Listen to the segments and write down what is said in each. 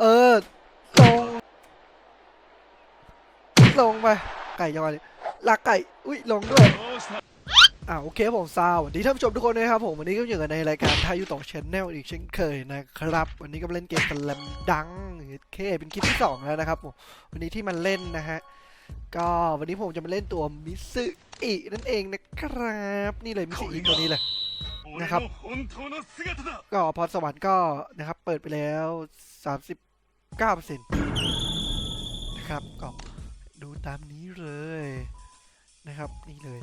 เออลงลงไป ไก่จังหวะนี้ลากไก่ อุ้ยลงด้วยอ่าโอเคผมซาวสวัสดีท่านผู้ชมทุกคนนะครับผมวันนี้ก็อยู่กันในรายการทายุต่อชแนลอีกเช่นเคยนะครับ วันนี้ก็เล่นเกมสแลมดังเคเป็นคลิปที่ 2 แล้วนะครับผมวันนี้ที่มันเล่นนะฮะก็วันนี้ผมจะมาเล่นตัวมิซึอินั่นเองนะครับ นี่เลยมิซึอิตัวนี้เลยนะครับก็พรสวรรค์ก็นะครับเปิดไปแล้ว 39%นะครับก็ดูตามนี้เลยนะครับนี่เลย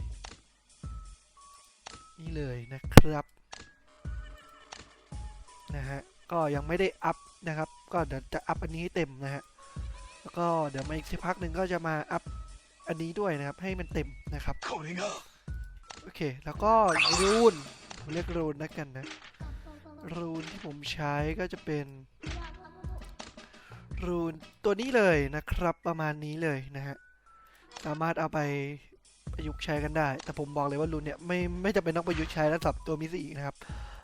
นี่เลยนะครับนะฮะก็ยังไม่ได้อัพนะครับ ก็เดี๋ยวจะอัพอันนี้ให้เต็มนะฮะแล้วก็เดี๋ยวมาอีกสักพักหนึ่งก็จะมาอัพอันนี้ด้วยนะครับ ให้มันเต็มนะครับโอเค แล้วก็รูนเรียกรูนนะกันนะ รูนที่ผมใช้ก็จะเป็น รูนตัวนี้เลยนะครับประมาณนี้เลยนะฮะสามารถเอาไปประยุกต์ใช้กันได้ แต่ผมบอกเลยว่ารูนเนี่ยไม่ไม่จำเป็นต้องประยุกต์ใช้แล้วสำหรับตัวมิสอีนะครับ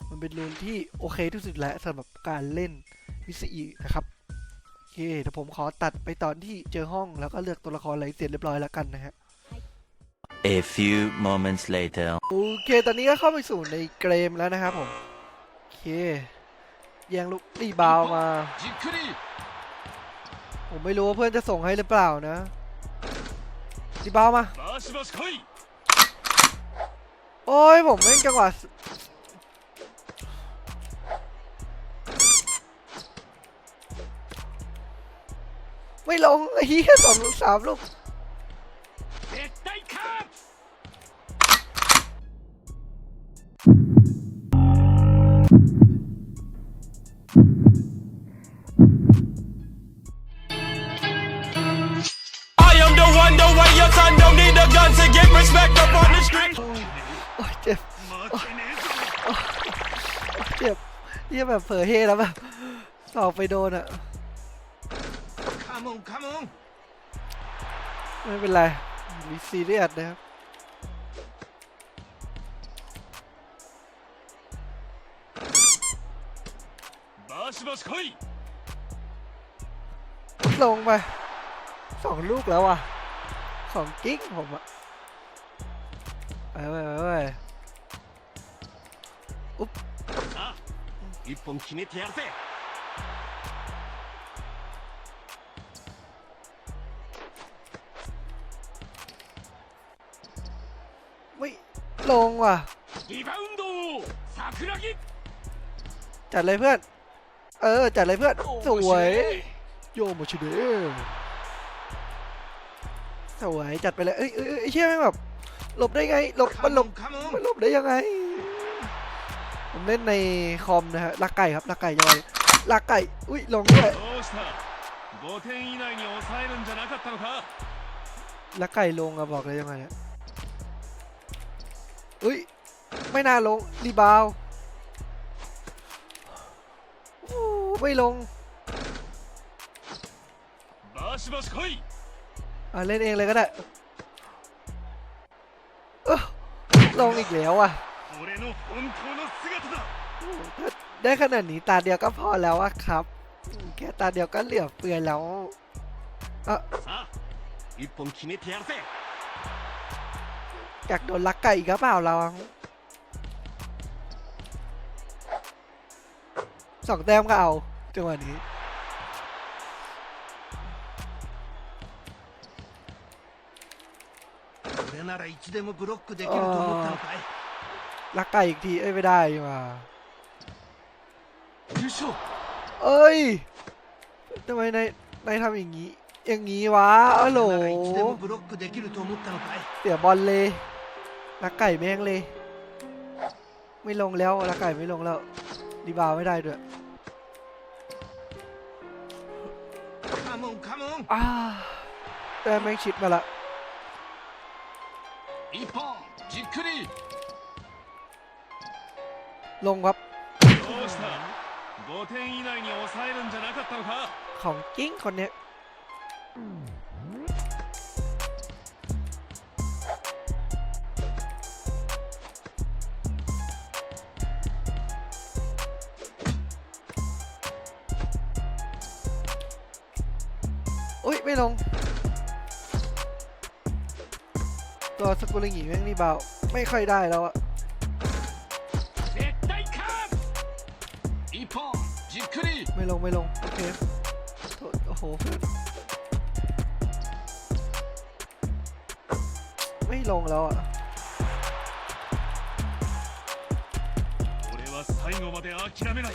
มันเป็นรูนที่โอเคที่สุดแล้วสำหรับการเล่นมิสอีนะครับโอเคเดี๋ยวผมขอตัดไปตอนที่เจอห้องแล้วก็เลือกตัวละครอะไรเสร็จเรียบร้อยแล้วกันนะฮะ A few moments later. โอเค ตอนนี้ก็เข้าไปสู่ในเกมแล้วนะครับผม โอเคแย่งลูกรีบาวมา ผมไม่รู้ว่าเพื่อนจะส่งให้หรือเปล่านะรีบามา โอ้ยผมเล่นจังหวะไม่ลงไอ้เหี้ยสองลูกสามลูก จ็บเจ็บเยี่ยแบบเผลอเฮแล้วแบบสอบไปโดนอะไม่เป็นไร มีซีเรียสนะครับลงไปสองลูกแล้วอะสองกิ๊กผมอะไปไปไป 一本決めてやるぜ ไม่ลงว่ะ リバウンド桜木 จัดเลยเพื่อน เออ จัดเลยเพื่อน สวย โยโมชิเดะสวย จัดไปเลย เอ้ยเอ้ยเอ้ยไอ้เชี่ยแม่งแบบ หลบได้ไง หลบ มันหลบ カモ มันหลบได้ยังไง ผมเล่นในคอมนะฮะลักไก่ครับลักไก่ยอยลักไก่ อุ้ยลงด้วยลักไก่ลงอะบอกเลยยังไงเนี่ยอุ้ยไม่น่าลงรีบาวไม่ลงอ่าเล่นเองเลยก็ได้ลงอีกแล้วอะ ได้ขนาดนี้ตาเดียวก็พอแล้วอะครับอืมแค่ตาเดียวก็เหลือเฟือแล้วเอ่ะ さあ一本決めてやるぜ อยากโดนลักไก่อีกหรือเปล่าเราสองแต้มก็เอาจังหวะนี้ 俺ならいつでもブロックできると思ったのかい ลักไก่อีกที เอ้ย ไม่ได้มาเอ้ยทำไมในในทำอย่างนี้ อย่างนี้วะอ้โหลเสียบอลเลยลักไก่แม่งเลย ไม่ลงแล้วลักไก่ไม่ลงแล้วดีบาวไม่ได้ด้วยอาแต่แม่งชิดมาละ ลงครับ ของกิ้งคนเนี้ยอุ้ย ไม่ลง ตัวสกุลหญิงแม่งนี่เบา ไม่ค่อยได้แล้วอะ 一本じっくり ไม่ลงไม่ลง โอเคโทษโอ้โหเพื่อนไม่ลงแล้วอะ 俺は最後まで諦めない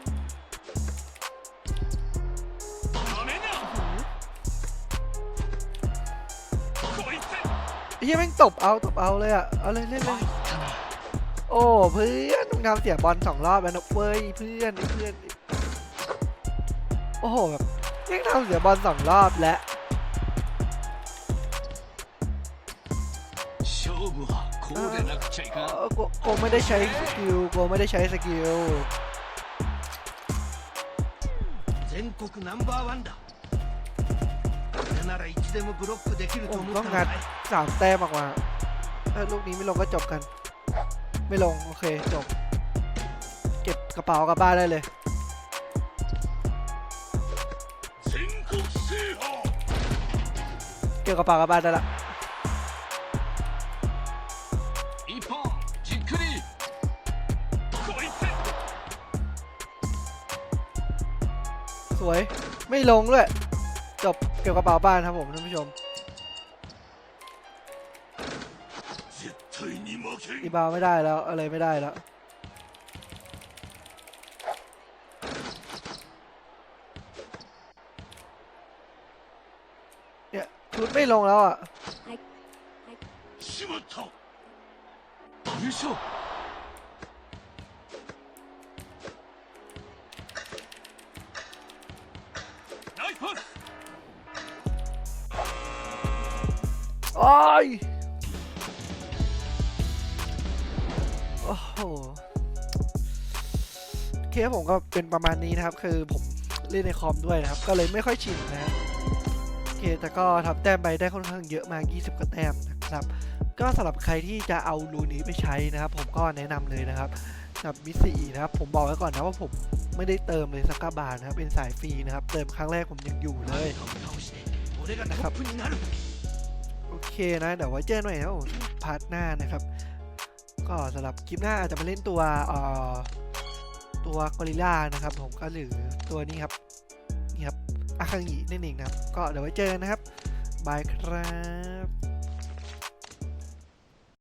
เหี้ยแม่งตบเอาตบเอาเลยอะเอาเลยเล่นเลย โอ้เพื่อนมึงทำเสียบอลสองรอบแล้วนะเว้ยเพื่อนไอ้เพื่อนโอ้โหแบบยังทำเสียบอลสองรอบแล้ว 勝負はこうでなくちゃい เอ かん อโกโกไม่ได้ใช้สกิลโกไม่ได้ใช้สกิล 全国ナンバーワンだ ผมต้องงัดสามแต้มออกมาถ้าลูกนี้ไม่ลงก็จบกัน ไม่ลง โอเค จบ เก็บกระเป๋ากลับบ้านได้เลยเก็บกระเป๋ากลับบ้านได้ละสวย ไม่ลงด้วย จบเก็บกระเป๋าบ้านครับผมท่านผู้ชมอีบาไม่ได้แล้ว อะไรไม่ได้แล้วเนี่ยชุดไม่ลงแล้วอะ โอ้โอ้โหเคสผมก็เป็นประมาณนี้นะครับ คือผมเล่นในคอมด้วยนะครับ ก็เลยไม่ค่อยชินนะโอเคแต่ก็ทำแต้มไปได้ค่อนข้างเยอะมาก 20กว่าแต้มนะครับ ก็สำหรับใครที่จะเอารูนี้ไปใช้นะครับ ผมก็แนะนำเลยนะครับกับมิสซี่นะครับ ผมบอกไว้ก่อนนะว่าผมไม่ได้เติมเลยสักกบาทนะครับ เป็นสายฟรีนะครับ เติมครั้งแรกผมยังอยู่เลยนะครับ เคนะ เดี๋ยวไว้เจอหน่อยนะโอ้พาร์ทหน้านะครับ ก็สำหรับคลิปหน้าอาจจะมาเล่นตัวเอ่อตัวกอริลลานะครับ ผมก็หรือตัวนี้ครับนี่ครับอาคังหีนั่นเองนะครับ ก็เดี๋ยวไว้เจอนะครับบายครับ